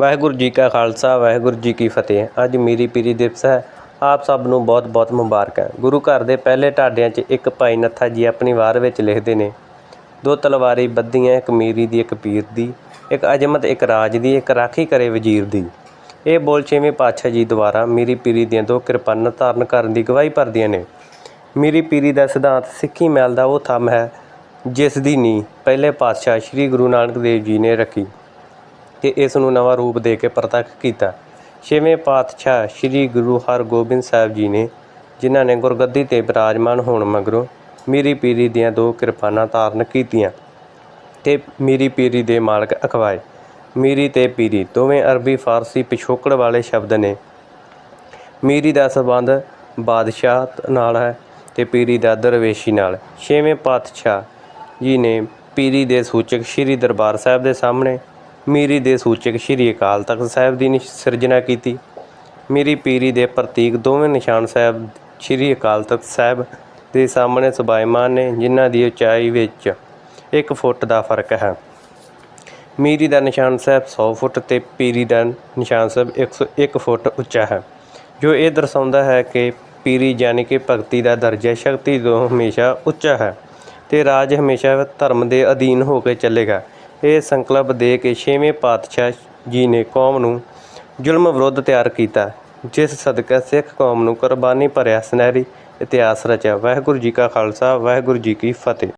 ਵਾਹਿਗੁਰੂ ਜੀ ਕਾ ਖਾਲਸਾ, ਵਾਹਿਗੁਰੂ ਜੀ ਕੀ ਫਤਿਹ। ਅੱਜ ਮੀਰੀ ਪੀਰੀ ਦਿਵਸ ਹੈ। ਆਪ ਸਭ ਨੂੰ ਬਹੁਤ ਬਹੁਤ ਮੁਬਾਰਕਾਂ ਗੁਰੂ ਘਰ ਦੇ ਪਹਿਲੇ ਢਾਡਿਆਂ 'ਚ ਇੱਕ ਭਾਈ ਨੱਥਾ ਜੀ ਆਪਣੀ ਵਾਰ ਵਿੱਚ ਲਿਖਦੇ ਨੇ, ਦੋ ਤਲਵਾਰੀ ਬੱਧੀਆਂ, ਇੱਕ ਮੀਰੀ ਦੀ, ਇੱਕ ਪੀਰ ਦੀ, ਇੱਕ ਅਜਮਤ, ਇੱਕ ਰਾਜ ਦੀ, ਇੱਕ ਰਾਖੀ ਕਰੇ ਵਜ਼ੀਰ ਦੀ। ਇਹ ਬੋਲ ਛੇਵੇਂ ਪਾਤਸ਼ਾਹ ਜੀ ਦੁਆਰਾ ਮੀਰੀ ਪੀਰੀ ਦੀਆਂ ਦੋ ਕਿਰਪਾਨਾਂ ਧਾਰਨ ਕਰਨ ਦੀ ਗਵਾਹੀ ਭਰਦੀਆਂ ਨੇ। ਮੀਰੀ ਪੀਰੀ ਦਾ ਸਿਧਾਂਤ ਸਿੱਖੀ ਮੈਲ ਦਾ ਉਹ ਥੰਮ ਹੈ, ਜਿਸ ਦੀ ਨੀਂਹ ਪਹਿਲੇ ਪਾਤਸ਼ਾਹ ਸ੍ਰੀ ਗੁਰੂ ਨਾਨਕ ਦੇਵ ਜੀ ਨੇ ਰੱਖੀ। ਤੇ ਇਸ ਨੂੰ ਨਵਾਂ ਰੂਪ ਦੇ ਕੇ ਪ੍ਰਤੱਖ ਕੀਤਾ। ਛੇਵੇਂ ਪਾਤਸ਼ਾਹ ਸ੍ਰੀ ਗੁਰੂ ਹਰਗੋਬਿੰਦ ਸਾਹਿਬ ਜੀ ਨੇ, ਜਿਨ੍ਹਾਂ ਨੇ ਗੁਰਗੱਦੀ ਤੇ ਬਿਰਾਜਮਾਨ ਹੋਣ ਮਗਰੋਂ ਮੀਰੀ ਪੀਰੀ ਦੀਆਂ ਦੋ ਕਿਰਪਾਨਾਂ ਧਾਰਨ ਕੀਤੀਆਂ ਤੇ ਮੀਰੀ ਪੀਰੀ ਦੇ ਮਾਲਕ ਅਖਵਾਏ। ਮੀਰੀ ਤੇ ਪੀਰੀ ਦੋਵੇਂ ਅਰਬੀ ਫਾਰਸੀ ਪਿਛੋਕੜ ਵਾਲੇ ਸ਼ਬਦ ਨੇ। ਮੀਰੀ ਦਾ ਸੰਬੰਧ ਬਾਦਸ਼ਾਹ ਨਾਲ ਹੈ ਤੇ ਪੀਰੀ ਦਾ ਦਰਵੇਸ਼ੀ ਨਾਲ। ਛੇਵੇਂ ਪਾਤਸ਼ਾਹ ਜੀ ਨੇ ਪੀਰੀ ਦੇ ਸੂਚਕ ਸ੍ਰੀ ਦਰਬਾਰ ਸਾਹਿਬ ਦੇ ਸਾਹਮਣੇ ਮੀਰੀ ਦੇ ਸੂਚਕ ਸ੍ਰੀ ਅਕਾਲ ਤਖਤ ਸਾਹਿਬ ਦੀ ਨਿ- ਸਿਰਜਣਾ ਕੀਤੀ। ਮੀਰੀ ਪੀਰੀ ਦੇ ਪ੍ਰਤੀਕ ਦੋਵੇਂ ਨਿਸ਼ਾਨ ਸਾਹਿਬ ਸ੍ਰੀ ਅਕਾਲ ਤਖਤ ਸਾਹਿਬ ਦੇ ਸਾਹਮਣੇ ਸੁਭਾਇਮਾਨ ਨੇ, ਜਿਨ੍ਹਾਂ ਦੀ ਉਚਾਈ ਵਿੱਚ 1 ਫੁੱਟ ਦਾ ਫ਼ਰਕ ਹੈ। ਮੀਰੀ ਦਾ ਨਿਸ਼ਾਨ ਸਾਹਿਬ 100 ਫੁੱਟ ਤੇ ਪੀਰੀ ਦਾ ਨਿਸ਼ਾਨ ਸਾਹਿਬ 101 ਫੁੱਟ ਉੱਚਾ ਹੈ, ਜੋ ਇਹ ਦਰਸਾਉਂਦਾ ਹੈ ਕਿ ਪੀਰੀ ਯਾਨੀ ਕਿ ਭਗਤੀ ਦਾ ਦਰਜਾ ਸ਼ਕਤੀ ਤੋਂ ਹਮੇਸ਼ਾ ਉੱਚਾ ਹੈ ਤੇ ਰਾਜ ਹਮੇਸ਼ਾ ਧਰਮ ਦੇ ਅਧੀਨ ਹੋ ਕੇ ਚੱਲੇਗਾ। ਇਹ ਸੰਕਲਪ ਦੇ ਕੇ ਛੇਵੇਂ ਪਾਤਸ਼ਾਹ ਜੀ ਨੇ ਕੌਮ ਨੂੰ ਜ਼ੁਲਮ ਵਿਰੁੱਧ ਤਿਆਰ ਕੀਤਾ, ਜਿਸ ਸਦਕਾ ਸਿੱਖ ਕੌਮ ਨੂੰ ਕੁਰਬਾਨੀ ਭਰਿਆ ਸੁਨਹਿਰੀ ਇਤਿਹਾਸ ਰਚਿਆ। ਵਾਹਿਗੁਰੂ ਜੀ ਕਾ ਖਾਲਸਾ, ਵਾਹਿਗੁਰੂ ਜੀ ਕੀ ਫਤਿਹ।